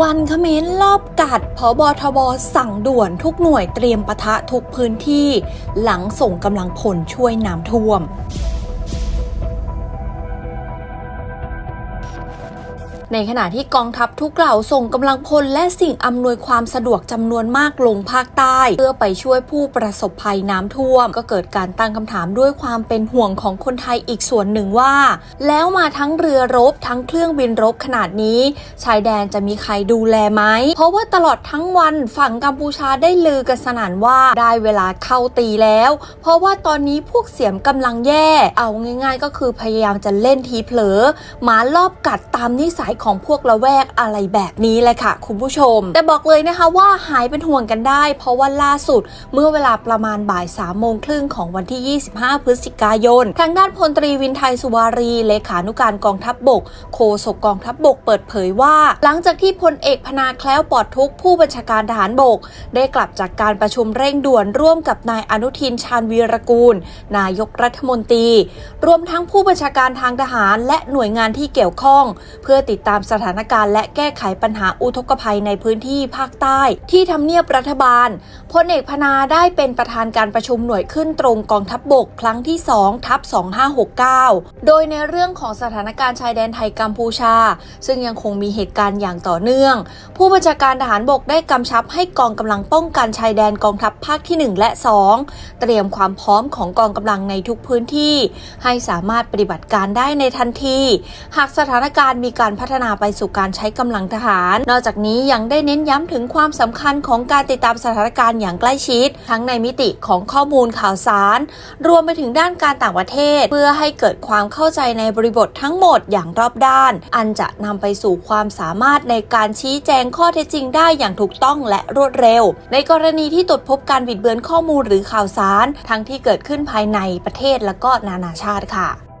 วันเขมรรอบกัดพบทบสั่งด่วนทุกหน่วยเตรียมปะทะทุกพื้นที่ หลังส่งกำลังพลช่วยน้ำท่วม ในขณะที่กองทัพทุกเหล่าส่งกำลังพลและสิ่งอำนวยความสะดวกจำนวนมากลงภาคใต้ เพื่อไปช่วยผู้ประสบภัยน้ำท่วม ก็เกิดการตั้งคำถามด้วยความเป็นห่วงของคนไทยอีกส่วนหนึ่งว่า แล้วมาทั้งเรือรบทั้งเครื่องบินรบขนาดนี้ ชายแดนจะมีใครดูแลไหม เพราะว่าตลอดทั้งวันฝั่งกัมพูชาได้ลือกันสนั่นว่าได้เวลาเข้าตีแล้ว เพราะว่าตอนนี้พวกเสียมกำลังแย่ เอาง่าย ๆ ก็คือพยายามจะเล่นทีเผลอหมารอบกัดตามนิสัยของพวกละแวกอะไรแบบนี้เลยค่ะ คุณผู้ชม แต่บอกเลยนะคะว่าหายเป็นห่วงกันได้ เพราะว่าล่าสุดเมื่อเวลาประมาณบ่าย3ามโมงครึ่งของวันที่ 25 พฤศจิกายน ทางด้านพลตรีวินไทยสุวารี เลขานุการกองทัพบบกโฆษกกองทัพบบกเปิดเผยว่า หลังจากที่พลเอกพนาแคล้วปลอดทุกผู้บัญชาการทหารบก ได้กลับจากการประชุมเร่งด่วนร่วมกับนายอนุทินชาญวีรกูล นายกรัฐมนตรี รวมทั้งผู้บัญชาการทางทหารและหน่วยงานที่เกี่ยวข้อง เพื่อติดตามสถานการณ์และแก้ไขปัญหาอุทกภัยในพื้นที่ภาคใต้ ที่ทำเนียบรัฐบาลพลเอกพนาได้เป็นประธานการประชุมหน่วยขึ้นตรงกองทัพบบกครั้งที่2ทับ2569 โดยในเรื่องของสถานการณ์ชายแดนไทยกัมพูชา ซึ่งยังคงมีเหตุการณ์อย่างต่อเนื่อง ผู้บัญชาการทหารบกได้กำชับให้กองกำลังป้องกันชายแดนกองทัพภาคที่ 1 และ 2 เตรียมความพร้อมของกองกำลังในทุกพื้นที่ ให้สามารถปฏิบัติการได้ในทันที หากสถานการณ์มีการพัฒนาไปสู่การใช้กำลังทหาร นอกจากนี้ยังได้เน้นย้ำถึงความสำคัญของการติดตามสถานการณ์อย่างใกล้ชิด ทั้งในมิติของข้อมูลข่าวสาร รวมไปถึงด้านการต่างประเทศ เพื่อให้เกิดความเข้าใจในบริบททั้งหมดอย่างรอบด้าน อันจะนำไปสู่ความสามารถในการชี้แจงข้อเท็จจริงได้อย่างถูกต้องและรวดเร็ว ในกรณีที่ตรวจพบการบิดเบือนข้อมูลหรือข่าวสาร ทั้งที่เกิดขึ้นภายในประเทศและก็นานาชาติค่ะ